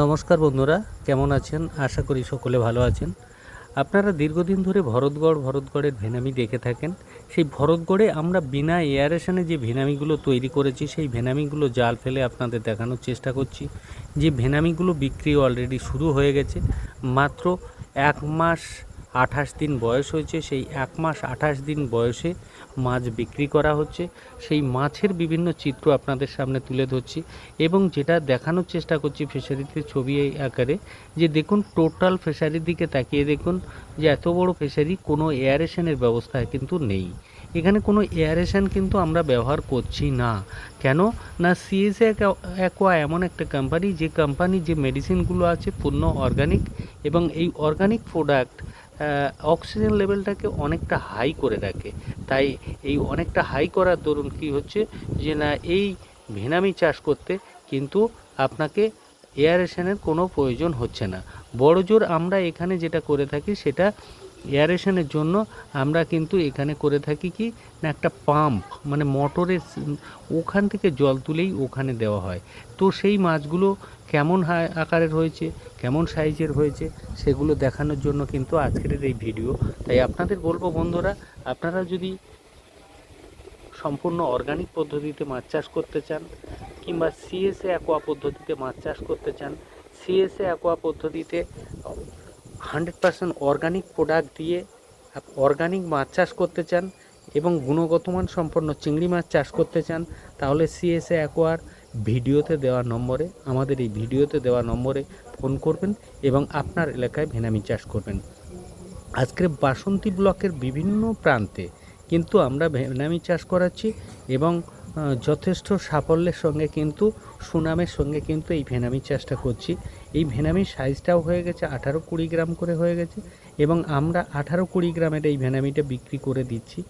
নমস্কার বন্ধুরা, কেমন আছেন? আশা করি সকলে ভালো আছেন। আপনারা দীর্ঘদিন ধরে ভরতগড়, ভরতগড়ের ভেনামি দেখে থাকেন। সেই ভরতগড়ে আমরা বিনা এয়ারেশনে যে ভেনামিগুলো তৈরি করেছি, সেই ভেনামিগুলো জাল ফেলে আপনাদের দেখানোর চেষ্টা করছি। যে ভেনামিগুলো বিক্রি অলরেডি শুরু হয়ে গেছে, মাত্র এক মাস আঠাশ দিন বয়স হয়েছে। সেই এক মাস আঠাশ দিন বয়সে মাছ বিক্রি করা হচ্ছে, সেই মাছের বিভিন্ন চিত্র আপনাদের সামনে তুলে ধরছি এবং যেটা দেখানোর চেষ্টা করছি ফিশারিতে ছবি এই আকারে, যে দেখুন টোটাল ফিশারির দিকে তাকিয়ে দেখুন যে এত বড় ফিশারি কোনো এয়ারেশনের ব্যবস্থা কিন্তু নেই। এখানে কোনো এয়ারেশন কিন্তু আমরা ব্যবহার করছি না। কেন? না সিএসএ অ্যাকোয়া এমন একটা কোম্পানি যে কোম্পানি যে মেডিসিনগুলো আছে পূর্ণ অর্গানিক এবং এই অর্গানিক প্রোডাক্ট অক্সিজেন লেভেলটাকে অনেকটা হাই করে রাখে। তাই এই অনেকটা হাই করার দরুন কি হচ্ছে যে, না, এই ভেনামি চাষ করতে কিন্তু আপনাকে এয়ারেশনের কোনো প্রয়োজন হচ্ছে না। বড় জোর আমরা এখানে যেটা করে থাকি সেটা এয়ারেশনের জন্য আমরা কিন্তু এখানে করে থাকি কি? না, একটা পাম্প মানে মোটরের ওখান থেকে জল তুলেই ওখানে দেওয়া হয়। তো সেই মাছগুলো কেমন আকারের হয়েছে, কেমন সাইজের হয়েছে, সেগুলো দেখানোর জন্য কিন্তু আজকের এই ভিডিও তাই আপনাদের বলব বন্ধুরা, আপনারা যদি সম্পূর্ণ অর্গানিক পদ্ধতিতে মাছ চাষ করতে চান, কিংবা সিএসএ অ্যাকোয়া পদ্ধতিতে মাছ চাষ করতে চান সিএসএ অ্যাকোয়া পদ্ধতিতে হান্ড্রেড পার্সেন্ট অর্গানিক প্রোডাক্ট দিয়ে অর্গানিক মাছ চাষ করতে চান এবং গুণগত মান সম্পন্ন চিংড়ি মাছ চাষ করতে চান, তাহলে সিএসএ অ্যাকোয়ার ভিডিওতে দেওয়া নম্বরে, আমাদের এই ভিডিওতে দেওয়া নম্বরে ফোন করবেন এবং আপনার এলাকায় ভেনামি চাষ করবেন। আজকের বাসন্তী ব্লকের বিভিন্ন প্রান্তে কিন্তু আমরা ভেনামি চাষ করাচ্ছি এবং যথেষ্ট সাফল্যের সঙ্গে কিন্তু সুনামের সঙ্গে কিন্তু এই ভেনামির চাষটা করছি। এই ভেনামির সাইজটাও হয়ে গেছে আঠারো কুড়ি গ্রাম করে হয়ে গেছে এবং আমরা আঠারো কুড়ি গ্রামের এই ভেনামিটা বিক্রি করে দিচ্ছি।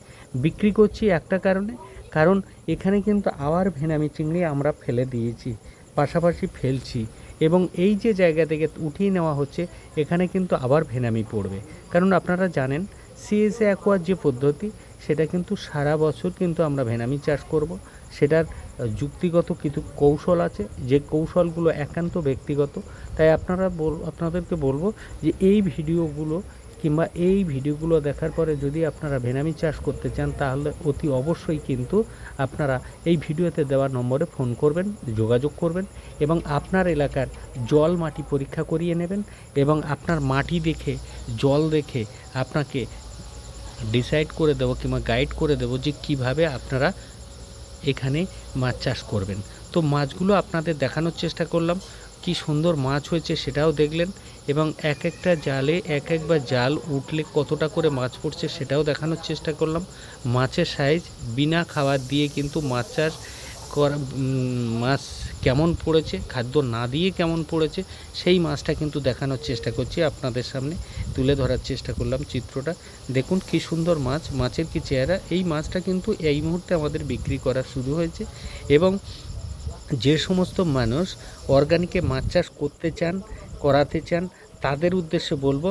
বিক্রি করছি একটা কারণে, কারণ এখানে কিন্তু আবার ভেনামি চিংড়ি আমরা ফেলে দিয়েছি, পাশাপাশি ফেলছি এবং এই যে জায়গা থেকে উঠিয়ে নেওয়া হচ্ছে, এখানে কিন্তু আবার ভেনামি পড়বে। কারণ আপনারা জানেন সিএসএ অ্যাকোয়ার যে পদ্ধতি, সেটা কিন্তু সারা বছর কিন্তু আমরা ভেনামি চাষ করব। সেটার যুক্তিগত কিছু কৌশল আছে, যে কৌশলগুলো একান্ত ব্যক্তিগত। তাই আপনারা বল, আপনাদেরকে বলব যে এই ভিডিওগুলো কিংবা এই ভিডিওগুলো দেখার পরে যদি আপনারা ভেনামি চাষ করতে চান, তাহলে অতি অবশ্যই কিন্তু আপনারা এই ভিডিওতে দেওয়া নম্বরে ফোন করবেন, যোগাযোগ করবেন এবং আপনার এলাকার জল মাটি পরীক্ষা করিয়ে নেবেন এবং আপনার মাটি দেখে, জল দেখে আপনাকে ডিসাইড করে দেবো কিংবা গাইড করে দেবো যে কীভাবে আপনারা এখানে মাছ চাষ করবেন। তো মাছগুলো আপনাদের দেখানোর চেষ্টা করলাম। কি সুন্দর মাছ হয়েছে সেটাও দেখলেন এবং এক একটা জালে এক একবার জাল উঠলে কতটা করে মাছ পড়ছে সেটাও দেখানোর চেষ্টা করলাম। মাছের সাইজ বিনা খাবার দিয়ে কিন্তু মাছ চাষ করা মাছ কেমন পড়েছে, খাদ্য না দিয়ে কেমন পড়েছে, সেই মাছটা কিন্তু দেখানোর চেষ্টা করছি আপনাদের সামনে, তুলে ধরার চেষ্টা করলাম চিত্রটা। দেখুন কি সুন্দর মাছ, মাছের কি চেহারা, এই মাছটা কিন্তু এই মুহূর্তে আমাদের বিক্রি করা শুরু হয়েছে এবং যে সমস্ত মানুষ অর্গানিকে মাছ চাষ করতে চান, করাতে চান, তাদের উদ্দেশ্যে বলব,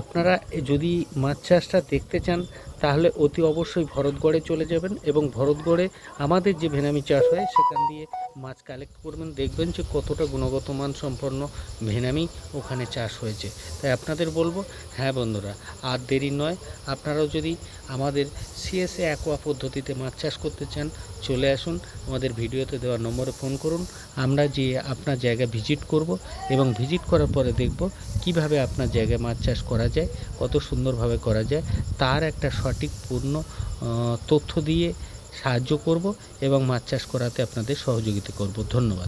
আপনারা যদি মাছ চাষটা দেখতে চান তাহলে অতি অবশ্যই ভরতগড়ে চলে যাবেন এবং ভরতগড়ে আমাদের যে ভেনামি চাষ হয়, সেখান দিয়ে মাছ কালেক্ট করবেন। দেখবেন যে কতটা গুণগত মান সম্পন্ন ভেনামি ওখানে চাষ হয়েছে। তাই আপনাদের বলব হ্যাঁ বন্ধুরা, আর দেরি নয়, আপনারাও যদি আমাদের সিএসএ অ্যাকোয়া পদ্ধতিতে মাছ চাষ করতে চান, চলে আসুন। আমাদের ভিডিওতে দেওয়া নম্বরে ফোন করুন। আমরা যে আপনার জায়গা ভিজিট করব এবং ভিজিট করার পরে দেখব কীভাবে আপনার জায়গায় মাছ চাষ করা যায়, কত সুন্দরভাবে করা যায়। তার একটা সঠিক পূর্ণ তথ্য দিয়ে সাহায্য করব এবং মাছ চাষ করাতে আপনাদের সহযোগিতা করব। ধন্যবাদ।